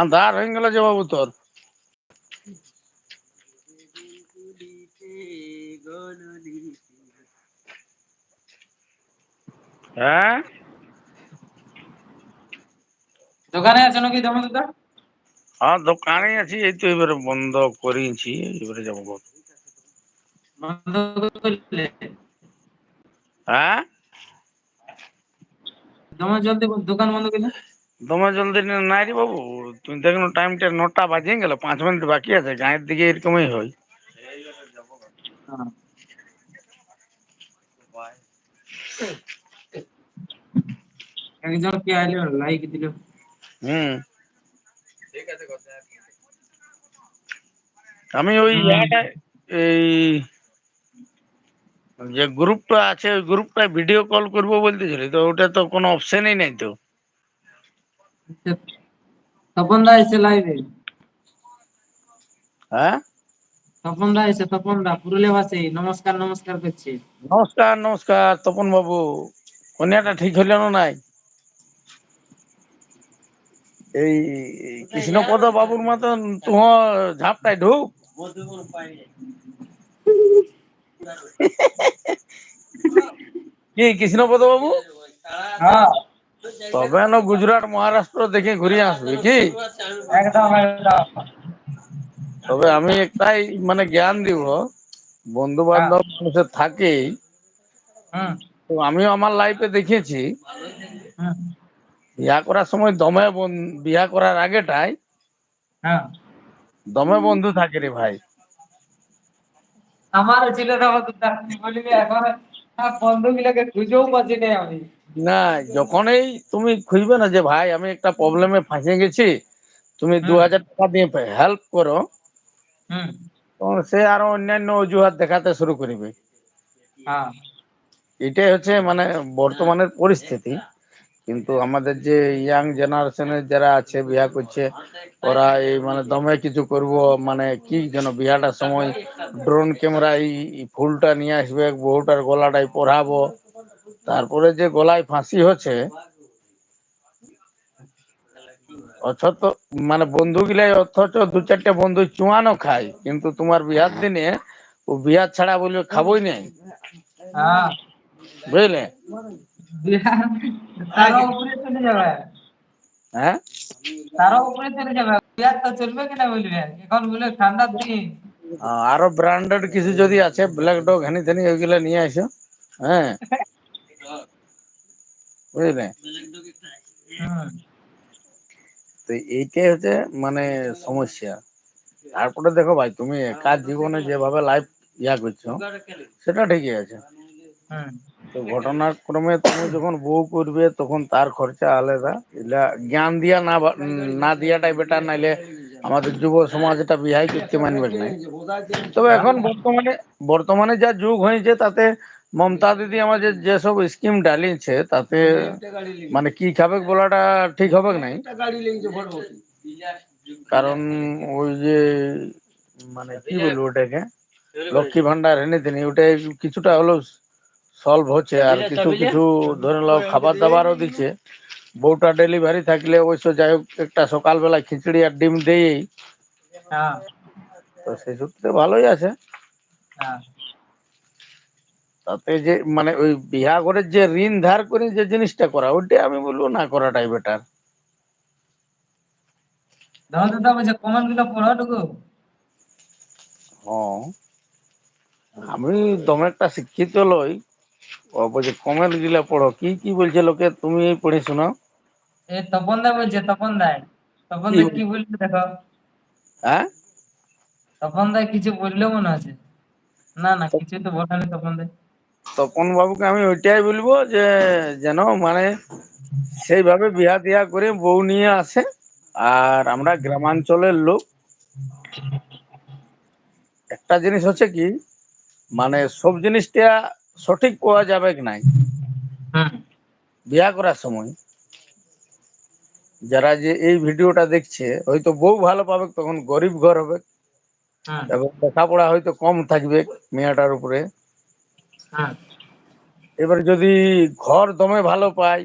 আন্ধার হয়ে গেল যে বাবু তোর। হ্যাঁ? দোকানে আছো নাকি দমন দাদা হ্যাঁ দোকানে আছি এই তো এবারে বন্ধ করিয়েছি এবারে যাব। বন্ধ করলে? হ্যাঁ? দমন জলদি দোকান বন্ধ করলে তোমার জলদি নাই রে বাবু তুমি দেখো টাইমটা নটা বাজিয়ে গেল পাঁচ মিনিট বাকি আছে গায়ের দিকে এরকমই হয়। হ্যাঁ। একজন কে আইলো লাইক দিল। হুম। আমি ওই এই যে গ্রুপটা আছে ওই গ্রুপটা ভিডিও কল করব বলতেছিলি তো ওটা তো কোনো অপশনই নাই তো। তপন দা এসে লাইভে হ্যাঁ? তপন দা এসে তপন দা পুরুলিয়া বাসী নমস্কার নমস্কার করছি। নমস্কার নমস্কার তপন বাবু। কন্যাটা ঠিক হইল না নাই? এই কৃষ্ণপদ বাবুর মতন তোমার ঝাপটায় ঢুক। কি কৃষ্ণপদ বাবু? হ্যাঁ। তবে না গুজরাট মহারাষ্ট্র দেখে ঘুরে আসবে কি? একদম একদম। তবে আমি একটাই মানে জ্ঞান দিব বন্ধু বান্ধব মানুষের থাকেই। হুম। তো আমিও আমার লাইফে দেখেছি। বিয়া করার সময় দমে বিয়া করার আগেটাই হ্যাঁ। দমে বন্ধু থাকে রে ভাই। আমার ছিল তখন তো আপনি বলিনি এখন বন্ধুগুলোকে খুঁজেও পাচ্ছি না আমি। না যখনই তুমি খুঁজবে না যে ভাই আমি একটা প্রবলেমে ফাঁসে গেছি তুমি দু হাজার টাকা দিয়ে হেল্প করো তখন সে আরও অন্যান্য অজুহাত দেখাতে শুরু করবে। হ্যাঁ। এটাই হচ্ছে মানে বর্তমানের পরিস্থিতি। কিন্তু আমাদের যে ইয়াং জেনারেশনের যারা আছে বিয়া করছে ওরা এই মানে দমে কিছু করব মানে কি যেন বিয়াটার সময় ড্রোন ক্যামেরা এই ফুলটা নিয়ে আসবে বউটার গলাটাই পরাবো। তারপরে যে গলায় ফাঁসি হচ্ছে অথচ মানে বন্ধু গিলাই অথচ দু চারটে বন্ধু চুয়ানো খায় কিন্তু তোমার বিয়ার দিনে ও বিয়ার ছাড়া বলবে খাবোই নাই। হ্যাঁ। বুঝলে? বিহার উপরে চলে যাবে। হ্যাঁ? তারও উপরে চলে যাবে। বিহার তো চলবে কিনা বলবে? এখন বলে ঠান্ডার দিন। আরও ব্র্যান্ডেড কিছু যদি আছে ব্ল্যাক ডগ হেনি থেনি ওইগুলো নিয়ে আসো। হ্যাঁ? বুঝলে? তো এইটাই হচ্ছে মানে সমস্যা। তারপরে দেখো ভাই তুমি একা জীবনে যেভাবে লাইফ ইয়া করছ সেটা ঠিকই আছে। হুম। তো ঘটনার ক্রমে তুমি যখন বউ করবে, তখন তার খরচা আলাদা। এগুলা জ্ঞান দিয়া না না দিয়াটাই বেটার নাইলে আমাদের যুব সমাজ এটা বিহাই করতে মানবে না। তবে এখন বর্তমানে বর্তমানে যা যুগ হয়েছে, তাতে মমতা দিদি আমাদের যেসব স্কিম ডালিয়েছে তাতে মানে কি খাবে বলাটা ঠিক হবে নাই? কারণ ওই যে মানে কি বলব ওটাকে? লক্ষ্মী ভান্ডার এনে তিনি ওটাই কিছুটা হলেও সলভ হচ্ছে আর কিছু কিছু ধরে নাও খাবার দাবারও দিচ্ছে। বউটা ডেলিভারি থাকলে অবশ্য যাই হোক একটা সকালবেলা খিচুড়ি আর ডিম দেই হ্যাঁ। তো সেই সূত্রে ভালোই আছে। হ্যাঁ। তাতে যে মানে ওই বিহা ঘরের যে ঋণ ধার করে যে জিনিসটা করা ওইটা আমি বলব না করাটাই বেটার হ্যাঁ। আমি দমে একটা শিক্ষিত লই ও বলছে কমেন্ট গিলা পড়ো। কি কি বলছে লোকে? তুমি পড়ে শোনাও এ তপন দা বলছে তপন দা। তপন দা কি বলছে দেখো। হ্যাঁ? তপন দা কিছু বলল মনে আছে। না না কিছু তো বলেনি তপন দা। তপন বাবুকে আমি ওইটাই বলব যে যেন মানে সেইভাবে বিয়া দিয়া করে বউ নিয়ে আসে আর আমরা গ্রামাঞ্চলের লোক। একটা জিনিস হচ্ছে কি মানে সব জিনিসটা সঠিক পাওয়া যাবে কি নাই? বিয়া করার সময় যারা যে এই ভিডিওটা দেখছে হয়তো বউ ভালো পাবে তখন গরিব ঘর হবে। এবং লেখাপড়া হয়তো কম থাকবে মেয়েটার উপরে এবারে যদি ঘর দমে ভালো পাই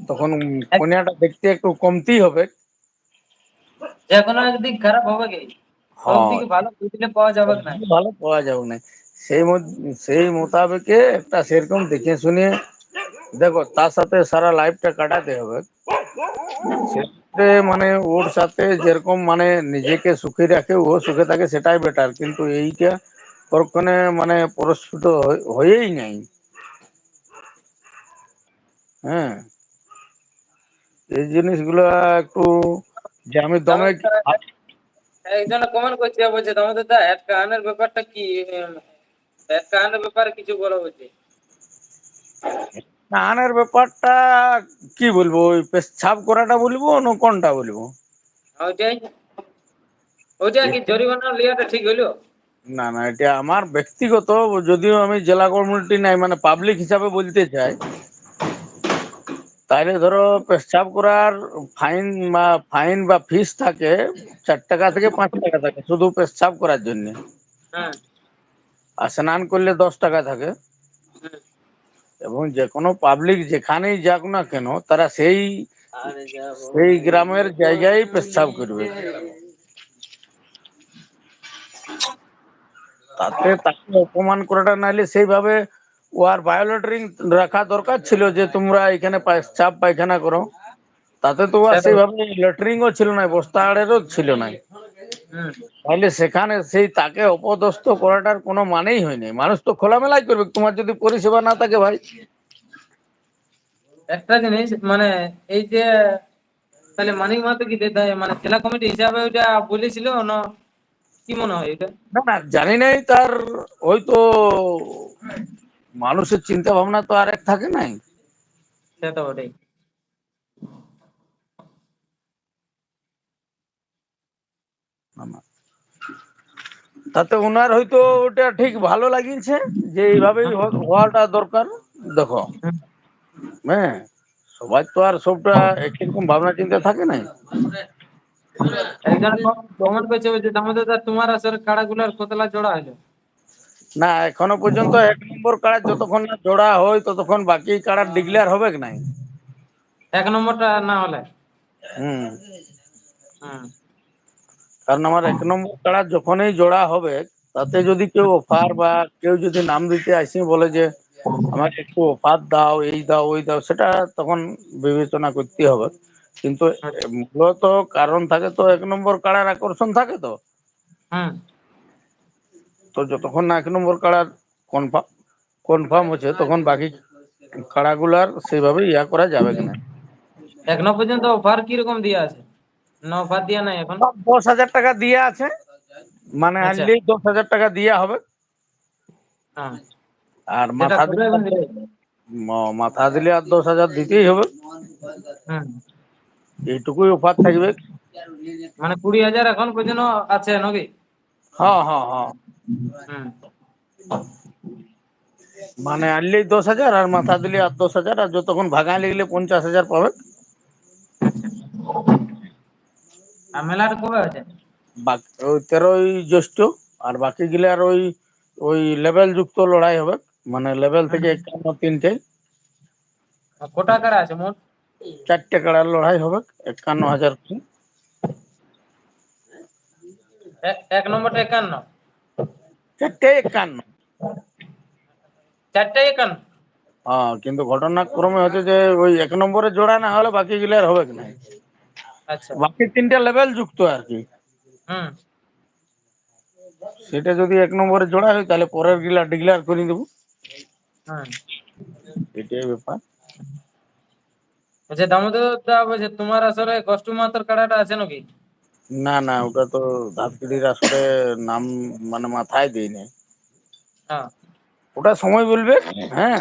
তখন কনিয়াটা দেখতে একটু কমতি হবে। যে কোনো একদিক খারাপ হবে কি? হ্যাঁ। ভালো? পাওয়া যাবে না ভালো পাওয়া যাবে না সেই সেই মোতাবেকে একটা সেরকম দেখে শুনে, দেখো, তার সাথে সারা লাইফটা কাটাতে হবে। মানে ওর সাথে যেরকম মানে নিজেকে সুখী রাখে, ও সুখে থাকে, সেটাই বেটার কিন্তু এইটা পরক্ষণে মানে পুরস্ফুট হয়ে- হয়েই নাই। হ্যাঁ। এই জিনিসগুলো একটু যে আমি দমে করছে বলছে, তোমাদের কাহানের ব্যাপারটা কি? ব্যাপারে কিছু বলো ব্যাপারটা কি বলব ওই পেশাব করাটা বলব না কোনটা বলব? ওইটাই ওইটা কি জরিমানা লিয়াটা ঠিক হইল না না এটা আমার ব্যক্তিগত যদিও আমি জেলা কমিউনিটি নাই মানে পাবলিক হিসাবে বলতে চাই। তাইলে ধরো পেশাব করার ফাইন বা ফাইন বা ফিস থাকে চার টাকা থেকে পাঁচ টাকা থাকে শুধু পেশাব করার জন্য। হ্যাঁ। আর স্নান করলে দশ টাকা থাকে। এবং যে কোনো পাবলিক যেখানেই যাক না কেন তারা সেই সেই গ্রামের জায়গায় পেশাব করবে। তাতে তাকে অপমান করাটা নাইলে সেইভাবে ও আর বায়োলেটরিং রাখা দরকার ছিল যে তোমরা এখানে চাপ পায়খানা করো। তাতে তো আর সেইভাবে লেটরিংও ছিল না বস্তা আড়েরও ছিল না। তাহলে সেখানে সেই তাকে অপদস্থ করাটার কোনো মানেই হয়নি মানুষ তো খোলামেলাই করবে তোমার যদি পরিষেবা না থাকে ভাই। একটা জিনিস মানে এই যে তাহলে মানিক মাতো কি? মানে জেলা কমিটি হিসাবে ওইটা বলেছিল না? কি মনে হয় এটা? না না জানি নাই তার হয়তো মানুষের চিন্তা ভাবনা তো আর এক থাকে নাই। সেটা ওটাই তাতে ওনার হয়তো ওটা ঠিক ভালো লাগিয়েছে যে এইভাবেই হওয়াটা দরকার। দেখো হ্যাঁ সবাই তো আর সবটা একই রকম ভাবনা চিন্তা থাকে না একজন কমেন্ট করছে বলছে দামোদর দা তোমার আসলে কাড়াগুলার কতলা জোড়া হলো? না এখনও পর্যন্ত এক নম্বর কাড়া যতক্ষণ না জোড়া হয় ততক্ষণ বাকি কাড়ার ডিক্লেয়ার হবে কি নাই? এক নম্বরটা না হলে? হুম। হুম। কারণ আমার এক নম্বর কাড়া যখনই জোড়া হবে তাতে যদি কেউ অফার বা কেউ যদি নাম দিতে আসি বলে যে আমাকে একটু অফার দাও এই দাও ওই দাও সেটা তখন বিবেচনা করতে হবে। কিন্তু আচ্ছা। মূলত কারণ থাকে তো এক নম্বর কাড়ার আকর্ষণ থাকে তো। হুম তো যতক্ষণ না এক নম্বর কাড়ার কনফার্ম কনফার্ম হচ্ছে তখন বাকি কাড়াগুলার সেইভাবে ইয়া করা যাবে কিনা। এখনও পর্যন্ত অফার কীরকম দিয়া আছে? না দিয়া নাই এখন। দশ হাজার টাকা দিয়ে আছে। মানে আচ্ছা। আনলেই দশ হাজার টাকা দিয়া হবে। হ্যাঁ। আর মাথা দিলে মাথা দিলে আর দশ হাজার দিতেই হবে। এইটুকুই অফার থাকবে। মানে কুড়ি হাজার এখন পর্যন্ত আছে নাকি? হ্যাঁ হ্যাঁ হ্যাঁ। মানে আনলেই দশ হাজার আর মাথা দিলে আর দশ হাজার আর যতক্ষণ ভাগায় লাগলে পঞ্চাশ হাজার পাবে আর মেলাটা কবে আছে ওই তেরোই জ্যৈষ্ঠ আর বাকি ওই ওই লেভেল যুক্ত লড়াই হবে। মানে লেভেল থেকে একান্ন তিনটে। আর কটা কাড়া আছে মোট? চারটে কাড়ার লড়াই হবে একান্ন হাজার এক- নম্বরটা একান্ন? চারটে একান্ন। চারটে একান্ন? হ্যাঁ কিন্তু ঘটনাক্রমে হচ্ছে যে ওই এক নম্বরে জোড়া না হলে বাকি গিলে আর হবে না? বাকি তিনটা লেভেল যুক্ত আর কি। হুম। সেটা যদি এক নম্বরে জোড়া হয় তাহলে পরের গিলা ডিক্লেয়ার করে দেবো। এটাই ব্যাপার। আচ্ছা দামোদর দা বলছে তোমার আসলে কষ্ট মাত্র কাড়াটা আছে নাকি? না না ওটা তো ধাপকিড়ির আসলে নাম মানে মাথায় দিই নাই। হ্যাঁ। ওটা সময় বলবে হ্যাঁ।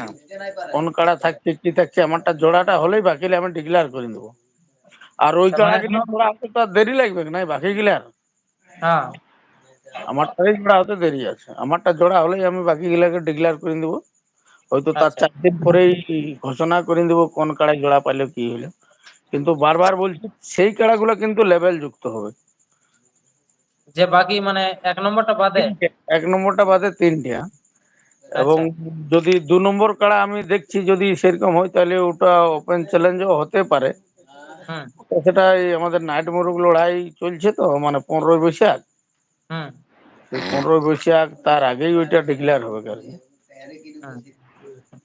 কোন কাড়া থাকছে কি থাকছে আমারটা জোড়াটা হলেই বাকি আমি ডিক্লেয়ার করে দেবো। আর ওই মানে আর দেরি লাগবে না বাকি গিলার হ্যাঁ। আমারটাই জোড়া হতে দেরি আছে। আমারটা জোড়া হলেই আমি বাকি গিলাকে ডিক্লেয়ার করে দেবো। হয়তো তার আচ্ছা। চার দিন পরেই ঘোষণা করে দেবো কোন কাড়ায় জোড়া পাইলো কি হলো। কিন্তু বারবার বলছি সেই কাড়াগুলো কিন্তু লেভেল যুক্ত হবে। যে বাকি মানে এক নম্বরটা বাদে? এক নম্বরটা বাদে তিনটা এবং আচ্ছা। যদি দু নম্বর কাড়া আমি দেখছি যদি সেরকম হয় তাহলে ওটা ওপেন চ্যালেঞ্জও হতে পারে। সেটা আমাদের নাইট মোরগ লড়াই চলছে তো মানে পনেরোই বৈশাখ। হুম পনেরোই বৈশাখ তার আগেই ওইটা ডিক্লেয়ার হবে আর কি হুম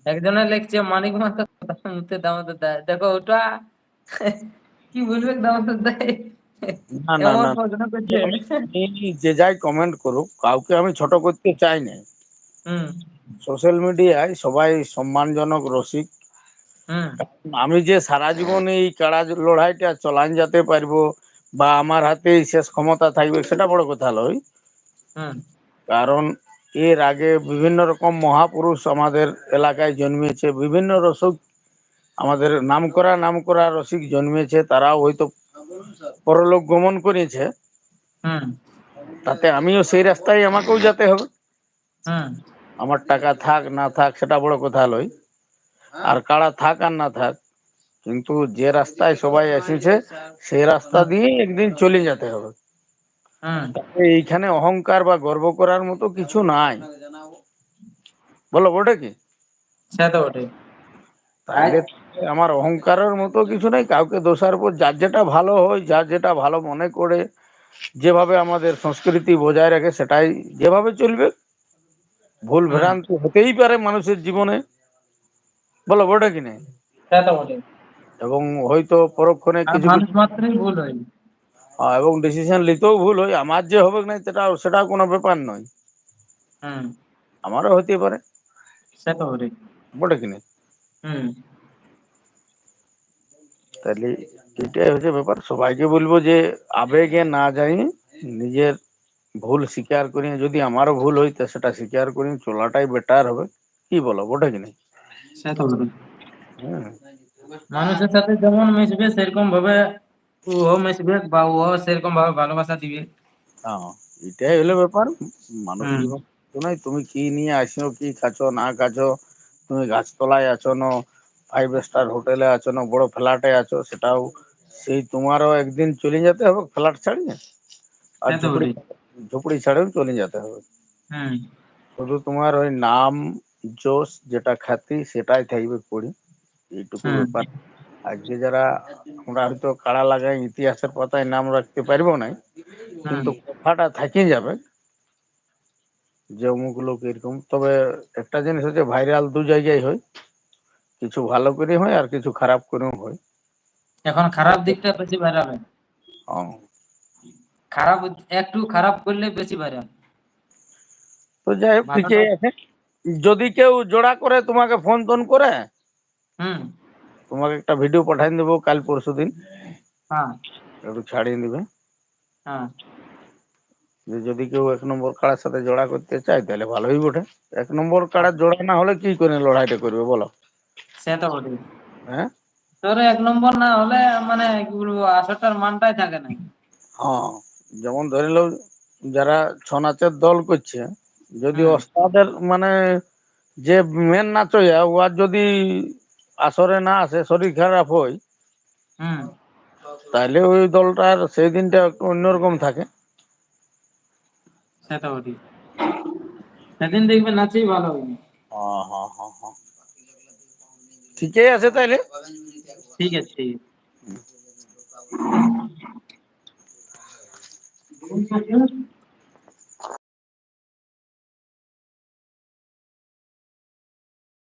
একজনে লিখছে মানিক মাথা মুতে দামোদর দায় দেখো ওটা। কি বলবে দামোদর দায় যে যাই কমেন্ট করুক কাউকে আমি ছোট করতে চাই না। হুম। সোশ্যাল মিডিয়ায় সবাই সম্মানজনক রসিক আমি যে সারা জীবন এই কাড়া লড়াইটা চলান যেতে পারব বা আমার হাতে শেষ ক্ষমতা থাকবে সেটা বড় কথা নয়। কারণ এর আগে বিভিন্ন রকম মহাপুরুষ আমাদের এলাকায় জন্মেছে বিভিন্ন রসিক আমাদের নাম করা নাম করা রসিক জন্মেছে তারাও হয়তো পরলোক গমন করেছে। হুম তাতে আমিও সেই রাস্তায় আমাকেও যেতে হবে। হুম আমার টাকা থাক না থাক সেটা বড় কথা লয় আর কাড়া থাক আর না থাক কিন্তু যে রাস্তায় সবাই এসেছে সেই রাস্তা দিয়ে একদিন চলে যেতে হবে। এইখানে অহংকার বা গর্ব করার মতো কিছু নাই। বলো ওটা কি? আমার অহংকারের মতো কিছু নাই কাউকে দোষার উপর যার যেটা ভালো হয় যার যেটা ভালো মনে করে যেভাবে আমাদের সংস্কৃতি বজায় রাখে সেটাই যেভাবে চলবে। ভুল ভ্রান্তি হতেই পারে মানুষের জীবনে। বলো ওটা কি নেই? এবং হয়তো পরক্ষণে কিছু ভুল হয় এবং ডিসিশন নিতেও ভুল হয়। আমার যে হবে না সেটা সেটা কোনো ব্যাপার নয়। আমারও হতে পারে। বটে কি নেই? তাহলে এটাই হচ্ছে ব্যাপার। সবাইকে বলব যে আবেগে না যাই নিজের ভুল স্বীকার করি যদি আমারও ভুল হইতে সেটা স্বীকার করি চলাটাই বেটার হবে। কি বলো বটে কি নেই? হ্যাঁ মানুষের সাথে যেমন মিশবে সেরকম ভাবে ও মিশবে বা ও সেরকম ভাবে ভালোবাসা দিবে। হ্যাঁ এটাই হলো ব্যাপার। মানুষ জীবন তুমি কি নিয়ে আসছো কি খাচ্ছ না খাচ্ছ? তুমি গাছতলায় আছো না ফাইভ স্টার হোটেলে আছো না বড় ফ্ল্যাটে আছো সেটাও সেই তোমারও একদিন চলে যেতে হবে ফ্ল্যাট ছাড়িয়ে। আর ঝুপড়ি ঝুপড়ি ছাড়েও চলে যেতে হবে। শুধু তোমার ওই নাম জোশ যেটা খ্যাতি সেটাই থাকবে পড়ি। এইটুকু ব্যাপার। আজকে যারা আমরা হয়তো কাড়া লাগাই ইতিহাসের পাতায় নাম রাখতে পারব না কিন্তু কথাটা থেকে যাবে যে অমুক লোক এরকম। তবে একটা জিনিস হচ্ছে ভাইরাল দু জায়গায় হয়। কিছু ভালো করে হয় আর কিছু খারাপ করেও হয়। এখন খারাপ দিকটা বেশি ভাইরাল হয়। হ্যাঁ। খারাপ একটু খারাপ করলে বেশি ভাইরাল তো যাই হোক ঠিকই আছে। যদি কেউ জোড়া করে তোমাকে ফোন টোন করে হুম। তোমাকে একটা ভিডিও পাঠাই দেবো কাল পরশু দিন। হ্যাঁ। একটু ছাড়িয়ে দিবে। হ্যাঁ। যে যদি কেউ এক নম্বর কাড়ার সাথে জোড়া করতে চায় তাহলে ভালোই বটে। এক নম্বর কাড়ার জোড়া না হলে কি করে লড়াইটা করবে বলো? সে তো বটে হ্যাঁ? তোর এক নম্বর না হলে মানে কি বলব আসরটার মানটাই থাকে না। হ্যাঁ যেমন ধরে নাও যারা ছৌ নাচের দল করছে যদি ওস্তাদের মানে যে মেন নাচইয়া উয়ার যদি আসরে না আসে শরীর খারাপ হয় হুম। তাহলে ওই দলটার সেই দিনটা একটু অন্যরকম থাকে। সেদিন দেখবে নাচেই ভালো হ্যাঁ হ্যাঁ হ্যাঁ হ্যাঁ ঠিকই আছে তাইলে? ঠিক আছে ঠিক আছে।